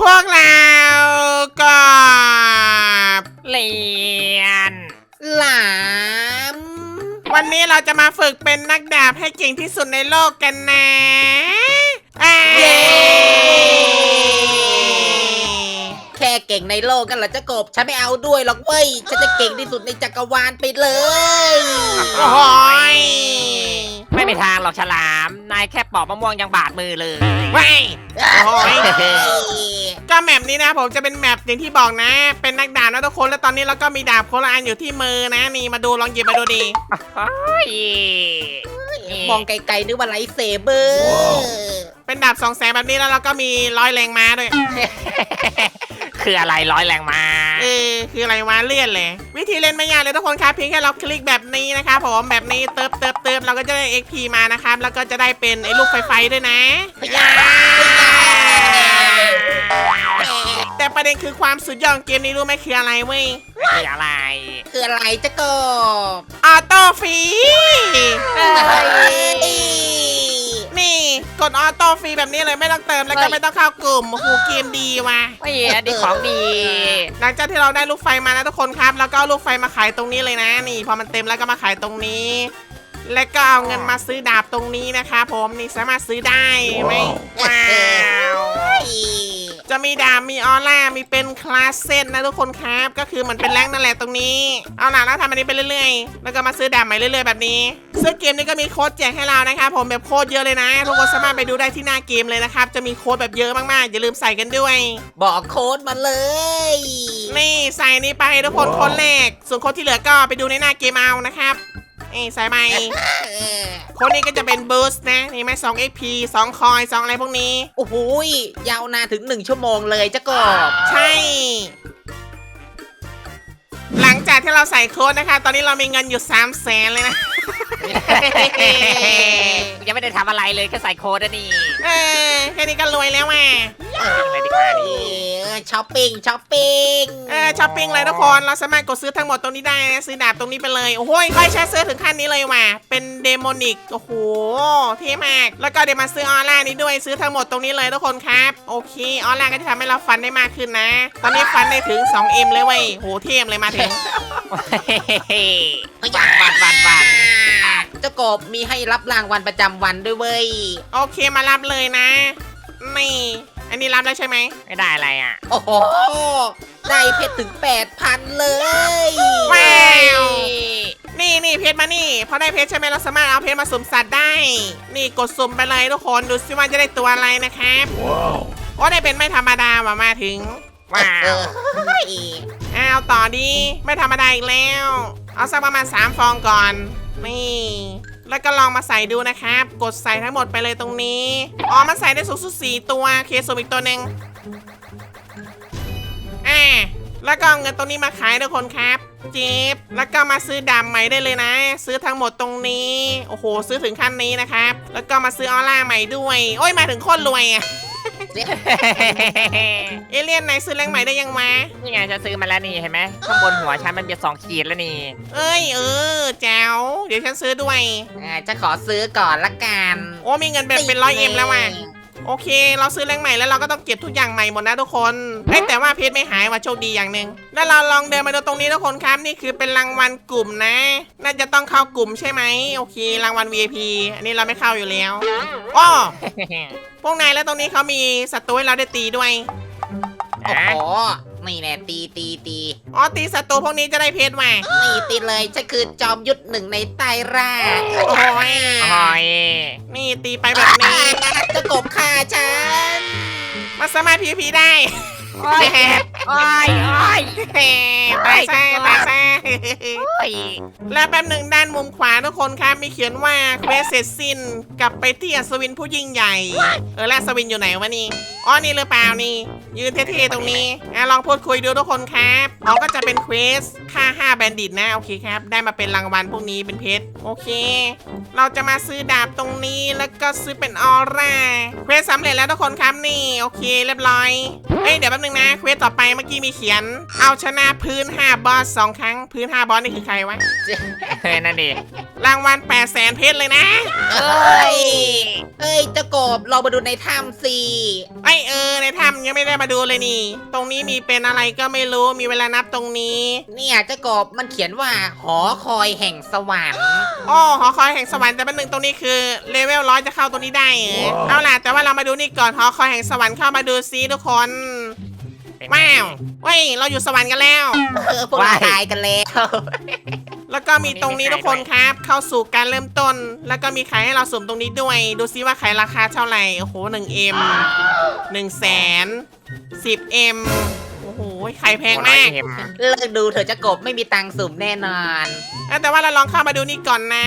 พวกเราก็เรียนหลามวันนี้เราจะมาฝึกเป็นนักดาบให้เก่งที่สุดในโลกกันนะอ่าเย้แค่เก่งในโลกกันเหรอเจ้ากบ ฉันไม่เอาด้วยหรอกเว้ย ฉันจะเก่งที่สุดในจักรวาลไปเลย โอ้โหย ไม่มีทางหรอกฉลาม นายแค่ปอกมะม่วงยังบาดมือเลยว้ายโอ้โหยเฮ้ยก็แมปนี้นะผมจะเป็นแมปอย่างที่บอกนะ เป็นนักดาบนะทุกคน แล้วตอนนี้เราก็มีดาบโคลาอันอยู่ที่มือนะนี่มาดูลองหยิบมาดูดีโอ้ยมองไกลๆนึกว่าไลท์เซเบอร์ เป็นดาบสองแสงแบบนี้แล้วเราก็มีร้อยแรงม้าด้วย คืออะไรร้อยแรงมาเออคืออะไรวะเลื่อนเลย วิธีเล่นไม่ยากเลยทุกคนครับเพียงแค่เราคลิกแบบนี้นะครับผมแบบนี้เติบเติบเติบเราก็จะได้ XP มานะครับ แล้วก็จะได้เป็นไอ้ลูกไฟไฟด้วยนะยาแต่ประเด็นคือความสุดยอดของเกมนี้รู้ไหมคืออะไรเว้ยคืออะไร คืออะไรเจ้ากบออโต้ฟรีเฮ้ย นี่กดออโต้ฟรีแบบนี้เลยไม่ต้องเติมแล้วก็ไม่ต้องเข้ากลุ่มโอ้โหเกมดีว่ะไม่อันนี้ของดี หลังจากที่เราได้ลูกไฟมานะทุกคนครับ แล้วก็เอาลูกไฟมาขายตรงนี้เลยนะ นี่พอมันเต็มแล้วก็มาขายตรงนี้ แล้วก็เอาเงินมาซื้อดาบตรงนี้นะคะ ผมนี่สามารถซื้อได้ไหมว้าว จะมีดาบมีออร่ามีเป็นคลาสเซตนะทุกคนครับ ก็คือเหมือนเป็นแรงค์นั่นแหละตรงนี้ เอาล่ะแล้วทำอันนี้ไปเรื่อยๆ แล้วก็มาซื้อดาบใหม่เรื่อยๆแบบนี้ซึ่งเกมนี้ก็มีโค้ดแจกให้เรานะครับผมแบบโค้ดเยอะเลยนะทุกคนสามารถไปดูได้ที่หน้าเกมเลยนะครับจะมีโค้ดแบบเยอะมากๆอย่าลืมใส่กันด้วย บอกโค้ดมาเลย นี่ใส่นี่ไปทุกคนคนแรกส่วนคนที่เหลือก็ไปดูในหน้าเกมเอานะครับ เอ้ยใส่ไปเออคนนี้ก็จะเป็นบูสต์นะนี่ไหมสอง XP สองคอยสองอะไรพวกนี้ โอ้โหยยาวนานถึงหนึ่งชั่วโมงเลยเจ้ากบใช่ หลังจากที่เราใส่โค้ดนะคะ ตอนนี้เรามีเงินอยู่3 0 0แสนเลยนะ ยังไม่ได้ทำอะไรเลยแค่ใส่โค้ดอะนี่เออแค่นี้ก็รวยแล้วอะจริงเลยดีกว่าเอดิอ ช้อปปิ้งช้อปปิ้งเออช้อปปิ้งเลยทุกคนเราสามารถกดซื้อทั้งหมดตรงนี้ได้นะซื้อดาบตรงนี้ไปเลยโอ้โหค่อยใช้ซื้อถึงขั้นนี้เลยว่ะเป็นเดโมนิกโอ้โหเท่มาก แล้วก็เดี๋ยวมาซื้อออร่านี้ด้วยซื้อทั้งหมดตรงนี้เลยทุกคนครับโอเคออร่าก็จะทำให้เราฟันได้มากขึ้นนะ ตอนนี้ฟันได้ถึง 2M เลยเว้ยโหเทมเลยมาถึงบันบันบันบันเจ้ากบมีให้รับรางวัลประจำวันด้วยเว้ยโอเคมารับเลยนะนี่ อันนี้รับแล้วใช่ไหมไม่ได้อะไรอะโอ้โหได้เพชรถึง 8,000 เลยว้าวนี่นี่เพชรมานี่พอได้เพชรใช่ไหมเราสามารถเอาเพชรมาสุ่มสัตว์ได้ นี่กดสุ่มไปเลยทุกคนดูซิว่าจะได้ตัวอะไรนะครับโอ้ได้เป็นไม่ธรรมดาว่ะมาถึงว้าเอวอเฮ้ยอ้าวต่อดีไม่ธรรมดาอีกแล้ว เอาสักประมาณ 3 ฟองก่อน นี่ แล้วก็ลองมาใส่ดูนะครับ กดใส่ทั้งหมดไปเลยตรงนี้ อ๋อ มันใส่ได้สูงสุดสี่ตัวเคสุ่มอีกตัวหนึ่งอ่าแล้วก็เอาเงินตรงนี้มาขายทุกคนครับจิบแล้วก็มาซื้อดำใหม่ได้เลยนะ ซื้อทั้งหมดตรงนี้ โอ้โห ซื้อถึงขั้นนี้นะครับ แล้วก็มาซื้อออร่าใหม่ด้วย โอ้ย มาถึงโคนรวยอะ เอเลี่ยนไหนซื้อแรงใหม่ได้ยังมานี่ไงฉันซื้อมาแล้วนี่เห็นไหมข้างบนหัวฉันมันมีสองขีดแล้วนี่เอ้ยเออแจ๋วเดี๋ยวฉันซื้อด้วย อ่าจะขอซื้อก่อนละกัน โอ้มีเงินเป็นเป็นร้อยเอ็มแล้วว่ะ โอเค เราซื้อแรงใหม่แล้วเราก็ต้องเก็บทุกอย่างใหม่หมดนะทุกคนเอ้ยแต่ว่าเพชรไม่หายว่ะโชคดีอย่างหนึ่งแล้วเราลองเดินมาดูตรงนี้ทุกคนครับนี่คือเป็นรางวัลกลุ่มนะ น่าจะต้องเข้ากลุ่มใช่ไหมโอเค รางวัล VIP อันนี้เราไม่เข้าอยู่แล้วอ้อพวกนายแล้วตรงนี้เขามีศัตรูให้เราได้ตีด้วยโอ้โห นี่แน่ตีตีตีอ๋อตีศัตรูพวกนี้จะได้เพชรว่ะนี่ตีเลยฉันคือจอมยุทธหนึ่งในใต้ร่าโอ้ยโอ้ยนี่ตีไปแบบนี้เจะกบฆ่าฉันมันสามารถ PVP ได้ โอ้ยโอ้ยโอ้ยตายซะตายซะโอ้ยแล้วแป๊บหนึ่งด้านมุมขวาทุกคนครับมีเขียนว่าเควสเสร็จสิ้นกลับไปที่อัศวินผู้ยิ่งใหญ่ เออแล้วอัศวินอยู่ไหนวะนี่อ๋อนี่หรือเปล่านี่ ยืนเท่ๆตรงนี้อะลองพูดคุยดูทุกคนครับเขาก็จะเป็นเควสค่า5แบนดิตนะโอเคครับ ได้มาเป็นรางวัลพวกนี้เป็นเพชรโอเค เราจะมาซื้อดาบตรงนี้แล้วก็ซื้อเป็นออร่าเควสสำเร็จแล้วทุกคนครับนี่โอเค เรียบร้อยเฮ้ยเดี๋ยวแป๊บนึงนะเควสต่อไปเมื่อกี้มีเขียน เอาชนะพื้น 5 บอสสองครั้ง พื้น 5 บอสนี่คือใครวะ เฮ้ยนั่นดิรางวัล8 0 0แสนเพชรเลยนะ เอ้ย เอ้ยเจ้ากบเรามาดูในถ้ำสิไอไม่เออในถ้ำยังไม่ได้มาดูเลยนี่ ตรงนี้มีเป็นอะไรก็ไม่รู้มีเวลานับตรงนี้ เนี่ยเจ้ากบมันเขียนว่า หอคอยแห่งสวรรค์อ๋อหอคอยแห่งสวรรค์แต่เป็นหนึ่งตรงนี้คือเลเวลร้อยจะเข้าตรงนี้ได้เหรอเอาล่ะแต่ว่าเรามาดูนี่ก่อนหอคอยแห่งสวรรค์เข้ามาดูซิทุกคนเป็น ว้าวเว้ยเราอยู่สวรรค์กันแล้ว เออพวกเราตายกันแล้ว แล้วก็มีตรงนี้ทุกคนครับ เข้าสู่การเริ่มต้น แล้วก็มีขายให้เราสุ่มตรงนี้ด้วย ดูซิว่าขายราคาเท่าไหร่ โอ้โหหนึ่งเอ็มหนึ่งแสนสิบเอ็มโอ้โหขายแพงมากโอ้ยเอ็มเลิกดูเถอะเจ้ากบไม่มีตังค์สุ่มแน่นอนเอ้ยแต่ว่าเราลองเข้ามาดูนี่ก่อนนะ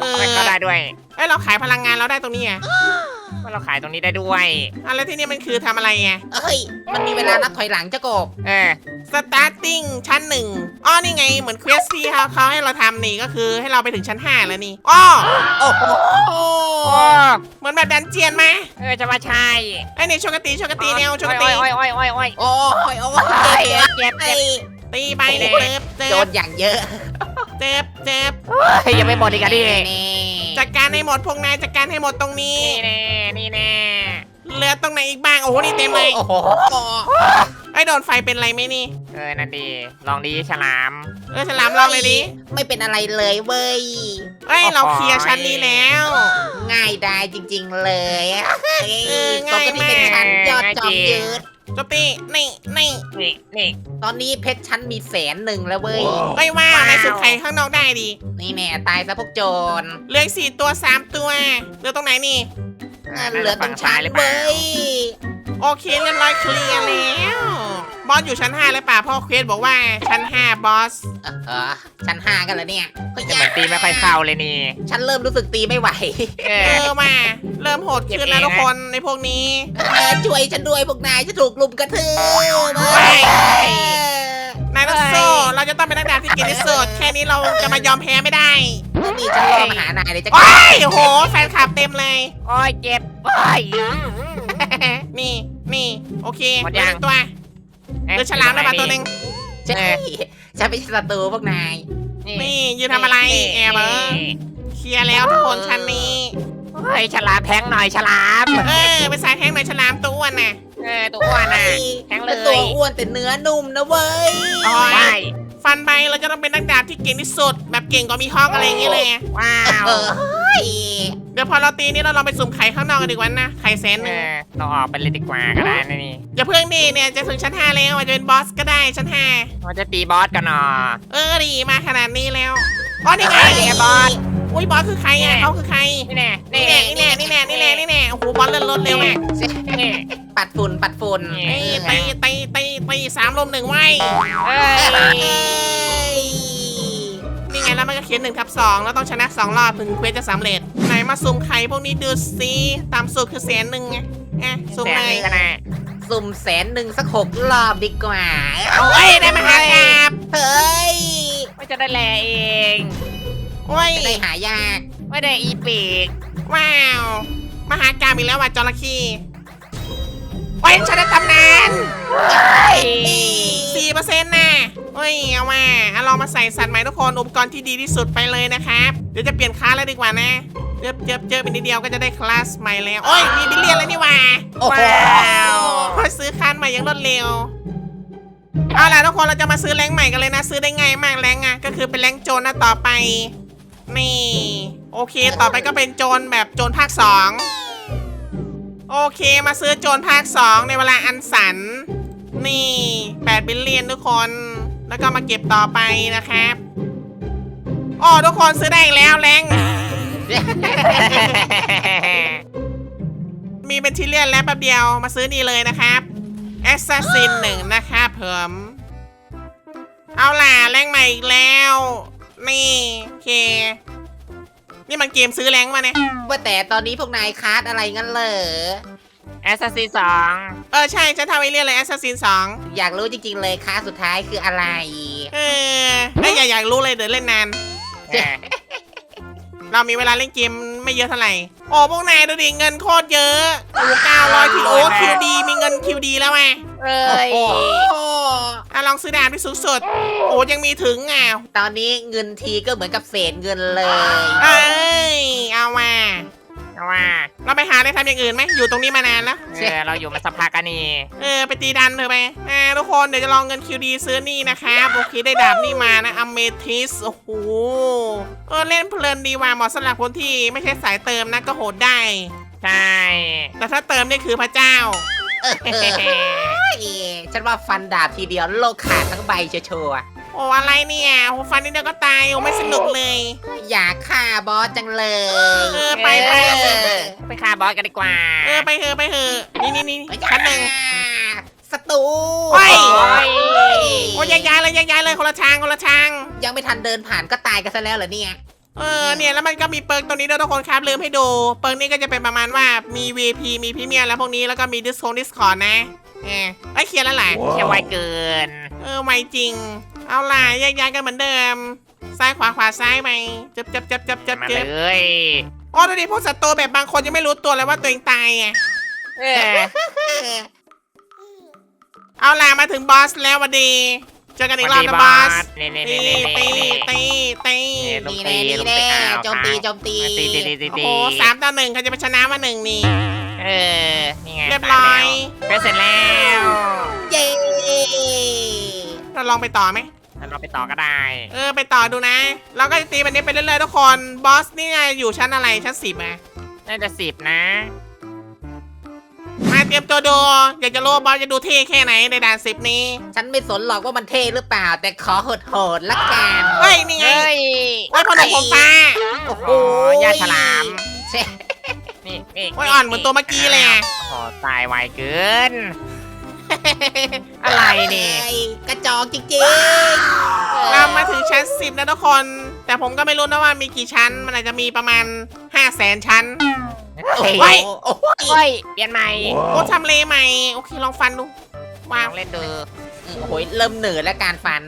เออมันก็ได้ด้วยเอ้ยเราขายพลังงานเราได้ตรงนี้อะว่า เราขายตรงนี้ได้ด้วยอะแล้วที่นี่มันคือทำอะไรอะเอ้ย มันมีเวลานับถอยหลังเจ้ากบ เออ starting ชั้นหนึ่งอ้อนี่ไงเหมือนเควสที่เขาเขาให้เราทำนี่ก็คือให้เราไปถึงชั้นห้าแล้วนี่อ้อโอ้โหโอ้เหมือนแบบดันเจียนไหมเออจะมาใช่ไอ้นี่โชกตีโชกตีแนวโชกตีโอ้ยโอ้ยโอ้ยโอ้ยโอ้ยโอ้ยเจ็บเจ็บเจ็บเอ้ยตีไปเนี่ยเจ็บเจ็โดบนอย่างเยอะ เจ็บเจ็บเฮ้ยยังไม่หมดอีกอะดิ นี่ จัดการให้หมดพวกนายจัดการให้หมดตรงนี้ นี่แน่นี่แน่เหลือตรงไหนอีกบ้างโอ้โหนี่เต็มเลยโอ้โหไอ้โดนไฟเป็นไรไหมนี่เออนั่นดีลองดีฉลามเออฉลามลองเลยดิไม่เป็นอะไรเลยเว้ยเอ้ยเราเคลียร์ชั้นนี้แล้ว ง่ายได้จริง ๆ เลยเออง่ายมากปติเป็นชั้นยอดจอมยืด โจมตีนี่นี่นี่นี่ตอนนี้เพชรชั้นมีแสนหนึ่งแล้วเว้ยไอ้ยว่าว้าวในสุดไข่ข้างนอกได้ดินี่แน่ตายซะพวกโจรเหลืออกสี่ตัวสามตัวเหลือตรงไหนนี่เหลือตรงชั้นหรือเปล่าเว้ย โอเคเรียบร้อยเคลียร์แล้วบอสอยู่ชั้น5เลยป่ะเพ่อเควสบอกว่าชั้น 5 บอสเออชั้นห้ากันแล้วเนี่ยเฮ้ยแต่เหมือนตีไม่ค่อยเข้าเลยนี่ฉันเริ่มรู้สึกตีไม่ไหว เอเอออมาเริ่มโหดขึ้นแล้วทุกคนในพวกนี้ เออช่วยฉันด้วยพวกนายจะถูกลุมกระทืบไม่เออนายต้องโซ่เราจะต้องเป็นนักดาบที่เก่งที่สุดแค่นี้เราจะมายอมแพ้ไม่ได้นี่ฉันรอมาหานายเลยจะโอ้ยโหแฟนคลับเต็มเลย โอ้ยเจ็บโอ้ย นี่นี่โอเคหมดเหลืยัองหนึ่งตัวเหลือฉลามแล้วมาตัวหนึ่งใช่ฉันเป็นศัตรูพวกนาย นี่ยืนทำอะไรแอบเออเคลียร์แล้วทุกคนชั้นนี้โอ้ยฉลามแทงหน่อยฉลามเออไปสายแห้งหน่อยฉลามตัวอ้วนน่ะเออตัวอ้วนอะแทงเลยเป็นตัวอ้วนแต่เนื้อนุ่มนะเว้ย โอ้ยว้ายฟันไปเราจะต้องเป็นนักดาบที่เก่งที่สุด แบบเก่งกว่ามีฮอกอะไรอย่างเงี้ยเลยว้าว เออเฮ้ ยเดี๋ยวพอเราตีนี่เราลองไปสุ่มไข่ข้างนอกกันดีกว่านะไข่แสนหเอนึ่งอเราออกไปเลยดีกว่าก็ได้นะนี่อย่าเพิ่งดีเนี่ยจะถึงชั้นห้าแล้วอาจจะเป็นบอสก็ได้ชั้นห้าเราจะตีบอสกันหนอเออดีมาขนาดนี้แล้วอ๋อนี่ไงไงบอสอุ้ยบอสคือใครอะเขาคือใครนี่แน่นี่แน่นี่แน่นี่แน่นี่แน่นี่แน่โอ้โหบอสเลื่อนรถเร็วมากนี่ปัดฝุ่นปัดฝุ่นนี่ตีตีตีตีตีสามลมหนึ่งไว้เอ้ยเอ้ย นี่ไงแล้วมันก็เขียนหนึ่งทับสองแล้วต้องชนะสองรอบถึงเควสจะสำเร็จ ไหนมาสุ่มไข่พวกนี้ดูสิตามสูตรคือแสนหนึ่งไงอะสุ่มแสนเลหยนึงก็ได้สุ่มแสนหนึ่งสักหกรอบดีกว่าโอ้ยได้มาหากราบเฮ้ยไม่จะได้แลเองโอ้ยได้หายากไม่ได้อีปีกว้าว มหากราบอีกแล้วว่ะจระเข้ โอ้ยฉันได้ตำนานสี่เปอร์เซ็นต์น่ะเฮ้ยเอามาเอาลองมาใส่สัตว์ใหม่ทุกคนอุปกรณ์ที่ดีที่สุดไปเลยนะครับ เดี๋ยวจะเปลี่ยนคลาสแล้วดีกว่านะเจอเจอเจอไปนิดเดียวก็จะได้คลาสใหม่แล้วโอ้ยมีบิลเลียนแล้วนี่หว่าโอ้โหว้าวพอซื้อคลาสใหม่อยังรวดเร็วเอาล่ะทุกคนเราจะมาซื้อแรงค์ใหม่กันเลยนะ ซื้อได้ง่ายมากแรงค์อะก็คือเป็นแรงค์โจรนะต่อไปนี่ โอเค ต่อไปก็เป็นโจรแบบโจรภาคสอง โอเคมาซื้อโจรภาคสองในเวลาอันสัน นี่8บิลเลียนทุกคน แล้วก็มาเก็บต่อไปนะครับอ๋อทุกคนซื้อได้อีกแล้วแรงมีเป็นชิเลียนแล้วแป๊บเดียวมาซื้อนี่เลยนะครับแอสซัสซินหนึ่งนะครับเพิ่มเอาล่ะแรงใหม่อีกแล้ว นี่ โอเค นี่มันเกมซื้อแรงมาเนี่ยว่าแต่ตอนนี้พวกนายคาร์ดอะไรงั้นเหรอ แอสซัสซินสองเออใช่ฉันทำไอเรียนเลยแอสซัสซินสองอยากรู้จริงๆเลยคาร์ดสุดท้ายคืออะไร เออไม่อยากอยากรู้เลยเดี๋ยวเล่นนานเออเรามีเวลาเล่นเกมไม่เยอะเท่าไหร่ โอ้พวกนายดูดิเงินโคตรเยอะโอ้เก้าร้อยคิวโอ้คิวดีมีเงินคิวดีแล้วไงเอ้ยโอ้โห อะลองซื้อดาบที่สูงสุด โอ้ยังมีถึงอะตอนนี้เงินทีก็เหมือนกับเศษเงินเลยเอ้ย เอามาเอาว่าเราไปหาอะไรทำอย่างอื่นไหมอยู่ตรงนี้มานานแล้ว เออเราอยู่มาสักพักกันนี่เออไปตีดันเถอะไปอ่าทุกคนเดี๋ยวจะลองเงินคิวดีซื้อนี่นะครับโอเคได้ดาบนี่มานะอเมทิสโอ้โหเออเล่นเพลินดีว่ะเหมาะสำหรับคนที่ไม่ใช่สายเติมนะก็โหดได้ ใช่ แต่ถ้าเติมนี่คือพระเจ้า เออฉันว่าฟันดาบทีเดียวโลกขาดทั้งใบเชัวร์โอ้อะไรเนี่ยโอ้ฟันนิดเดียวก็ตายโอ้ไม่สนุกเลย ๆอยากฆ่าบอสจังเลย เออไปไป เออไปฆ่าบอสกันดีกว่าเออไปเถอะไปเถอะนี่นี่นี่ชั้นหนึ่ง ศัตรูโอ้ย โอ้ยโอ้ยายๆเลยย้ายๆเลยคนละทางคนละทาง ยังไม่ทันเดินผ่านก็ตายกันซะแล้วเหรอเนี่ย เออเนี่ยแล้วมันก็มีเปิร์กตัวนี้ด้วยทุกคนครับลืมให้ดู เปิร์กนี้ก็จะเป็นประมาณว่ามี VP มีพรีเมียร์แล้วพวกนี้แล้วก็มี Discord Discord นะเออไอยเคลียร์แล้วแหละ แค่ไวเกิน เออไวจริง เอาล่ะแยกย้ายกันเหมือนเดิม ซ้ายขวาขวาซ้ายไปจับจับจับจับจับมาจัเลบยอ๋อดูดิพวกศัตรูแบบบางคนยังไม่รู้ตัวเลยว่าตัวเองตายไง เออ เอาล่ะมาถึงบอสแล้ววันดี เจอกันอีกรอบนะบอสนี่นี่ตีนี่นี่ตีนี่ ตีตีลูกนี่ตีแน่ลูนี่กตีแน่อ้าวโจมตีโจมตีตีตีตีตีโอ้ตีโหสามต่อหนึ่งใครจะไปชนะมาหนึ่งนี่ เออ นี่ไงเรียบร้อย ไปเสร็จแล้วเย้เราลองไปต่อไหมเราไปต่อก็ได้เออไปต่อดูนะ เราก็จะตีแบบนี้ไปเรื่อยๆทุกคน บอสนี่อยู่ชั้นอะไรชั้นสิบอะน่าจะสิบนะมา เตรียมตัวดู อยากจะรู้ว่าบอสจะดูเท่แค่ไหนในด่านสิบนี้ ฉันไม่สนหรอกว่ามันเท่หรือเปล่า แต่ขอโหดโหดๆละกันเฮ้ยนี่ไงเฮ้ยโอ้ยพอหนุ่มผมฟ้าโอ้โหอ๋อย่าฉลาม เช่นี่นี่โอ้ยอ่อนเหมือนตัวเมื่อกี้เลยอะโอ้ตายไวเกิน อะไรนี่เอ้ยกระจอกจริงเรามาถึงชั้นสิบนะทุกคน แต่ผมก็ไม่รู้นะว่ามีกี่ชั้น มันอาจจะมีประมาณ 5 0 0แสนชั้นๆโอ้เฮ้ยโหโอ้โหเฮ้ยเปลี่ยนใหม่โอ้ทำเลใหม่ โอเค ลองฟันดูลว้าวองเล่นดูโอ้โหเริ่มเหนื่อยแล้วการฟัน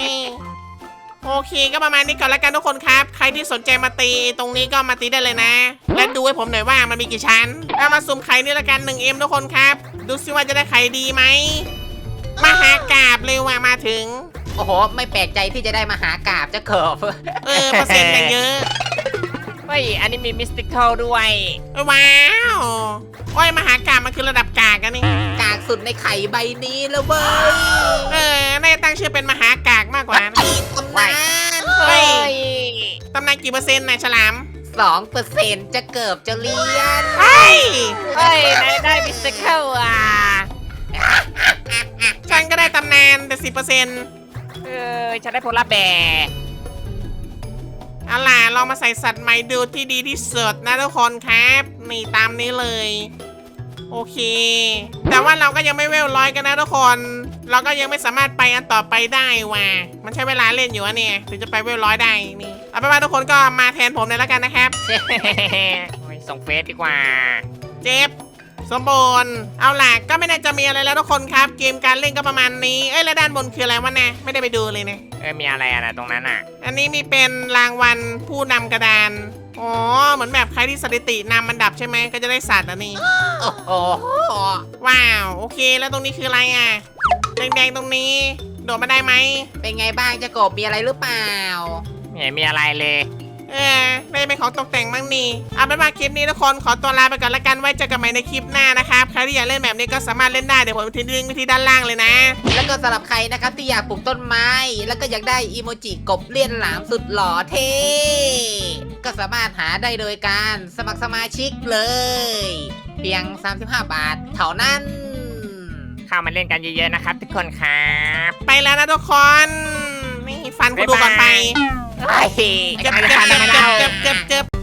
นี่โอเคก็ประมาณนี้ก่อนแล้วกันทุกคนครับ ใครที่สนใจมาตีตรงนี้ก็มาตีได้เลยนะ และดูให้ผมหน่อยว่ามันมีกี่ชั้นเอามาสุ่มไข่นี่ละกัน 1M ทุกคนครับ ดูซิว่าจะได้ไข่ดีไหมมาหากราบเร็วว่ามาถึง โอ้โห ไม่แปลกใจที่จะได้มาหากาบเจะขอบ เออเปอร์เซ็นต์กันเยอะ เฮ้ย อันนี้มีมิสติคอลด้วย ว้าว โอ้ยมหากราบมันคือระดับกากกันนี่ กากสุดในไข่ใบนี้แล้วเว้ยเออน่าจะตั้งชื่อเป็นมหากากมากกว่านะอีกตำนานเฮ้ยเฮ้ยตำนานกี่เปอร์เซ็นต์นายฉลามสองเปอร์เซ็นต์จะเกือบจะเลียนเฮ้ยเฮ้ยได้ได้มิสติคอลอะ ฉันก็ได้ตำนานแต่สิบเปอร์เซ็นต์เออฉันได้โพลาร์แบร์ เอาล่ะเรามาใส่สัตว์ใหม่ดูที่ดีที่สุดนะทุกคนครับนี่ตามนี้เลย โอเค แต่ว่าเราก็ยังไม่เวลร้อยกันนะทุกคน เราก็ยังไม่สามารถไปอันต่อไปได้ว่ะมันใช้เวลาเล่นอยู่อะเนี่ยถึงจะไปเวลร้อยได้นี่เอาเป็นว่าทุกคนก็มาแทนผมเลยแล้วกันนะครับโอ้ยส่งเฟซดีกว่า เจ็บ สมบูรณ์เอาล่ะก็ไม่น่าจะมีอะไรแล้วทุกคนครับ เกมการเล่นก็ประมาณนี้ เอ้ยแล้วด้านบนคืออะไรวะนะไม่ได้ไปดูเลยนะเออมีอะไรอะนะตรงนั้นอะ อันนี้มีเป็นรางวัลผู้นำกระดาน อ๋อ เหมือนแบบใครที่สถิตินำมันดับใช่ไหมก็จะได้สัตว์อันนี้โอ้โหว้าว โอเคแล้วตรงนี้คืออะไรอะ แดงๆตรงนี้ โดดมาได้ไหมเป็นไงบ้างเจะกบมีอะไรหรือเปล่า ไม่เห็นมีอะไรเลย เออได้เป็นของตกแต่งบ้างนี่เอาเป็นว่าคลิปนี้ทุกคนขอตัวลาไปก่อนละกันไว้เจอกันใหม่ในคลิปหน้านะครับใครที่อยากเล่นแบบนี้ก็สามารถเล่นได้เดี๋ยวผมทิ้งลิงก์ไว้ที่ด้านล่างเลยนะ แล้วก็สำหรับใครนะครับที่อยากปลูกต้นไม้ แล้วก็อยากได้อีโมจิกบเลี่ยนหลามสุดหล่อเท่ก็สามารถหาได้โดยการสมัครสมาชิกเลย เพียง 35 บาทเท่านั้น เข้ามาเล่นกันเยอะๆนะครับทุกคนครับ ไปแล้วนะทุกคน นี่ฟันกูดูก่อนไปเฮ้ยเจ็บใค รเจ็บเจ็บเจ็บเจ็บเจ็บเจ็บ